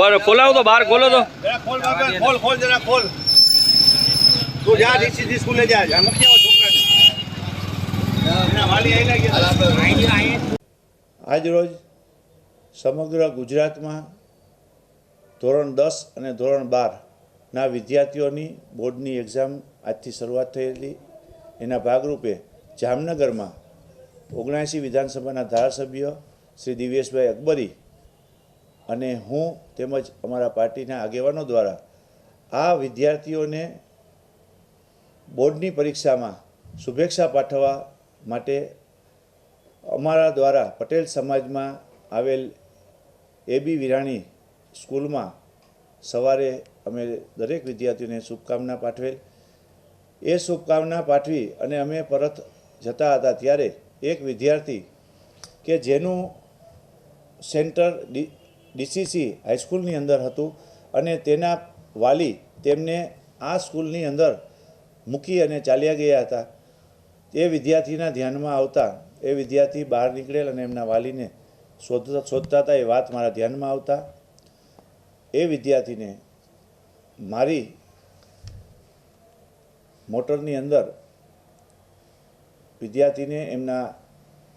પર ખોલાવો તો બહાર ખોલો તો. ખોલ ખોલ ખોલ જરા ખોલ. તું જા ડીસીસી સ્કૂલે જા. ગયા. આજરોજ સમગ્ર ગુજરાતમાં ધોરણ દસ અને ધોરણ બારના વિદ્યાર્થીઓની બોર્ડની એક્ઝામ આજથી શરૂઆત થયેલી. એના ભાગરૂપે જામનગરમાં ઓગણસી વિધાનસભાના ધારાસભ્ય શ્રી દિવ્યેશભાઈ અકબરી અને હું તેમજ અમારા પાર્ટીના આગેવાનો દ્વારા આ વિદ્યાર્થીઓને બોર્ડની પરીક્ષામાં શુભેચ્છા પાઠવવા માટે અમારા દ્વારા પટેલ સમાજમાં આવેલ એબી વિરાણી સ્કૂલમાં સવારે અમે દરેક વિદ્યાર્થીઓને શુભકામના પાઠવેલ. એ શુભકામના પાઠવી અને અમે પરત જતા હતા ત્યારે એક વિદ્યાર્થી કે જેનું સેન્ટર ડી ડીસીસી હાઈસ્કૂલની અંદર હતું અને તેના વાલી તેમને આ સ્કૂલની અંદર મૂકી અને ચાલ્યા ગયા હતા. એ વિદ્યાર્થીના ધ્યાનમાં આવતા એ વિદ્યાર્થી બહાર નીકળેલ અને એમના વાલીને શોધતા શોધતા હતા એ વાત મારા ધ્યાનમાં આવતા. એ વિદ્યાર્થીને મારી મોટરની અંદર વિદ્યાર્થીને એમના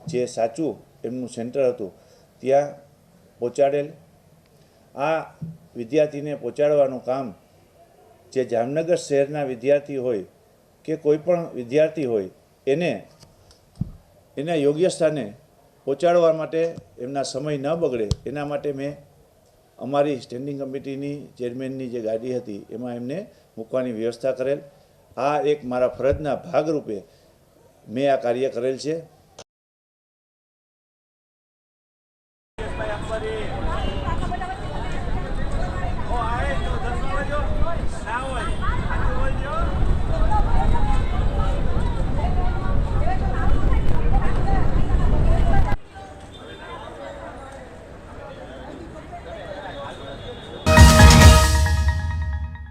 જે સાચું એમનું સેન્ટર હતું, ત્યાં પહોંચાડેલ આ વિદ્યાર્થીને પહોંચાડવાનું કામ જે જામનગર શહેરના વિદ્યાર્થી હોય કે કોઈ પણ વિદ્યાર્થી હોય, એને એના યોગ્ય સ્થાને પહોંચાડવા માટે એમના સમય ન બગડે, એના માટે મેં અમારી સ્ટેન્ડિંગ કમિટીની ચેરમેનની જે ગાડી હતી, એમાં એમને મૂકવાની વ્યવસ્થા કરેલ. આ એક મારા ફરજના ભાગરૂપે મેં આ કાર્ય કરેલ છે.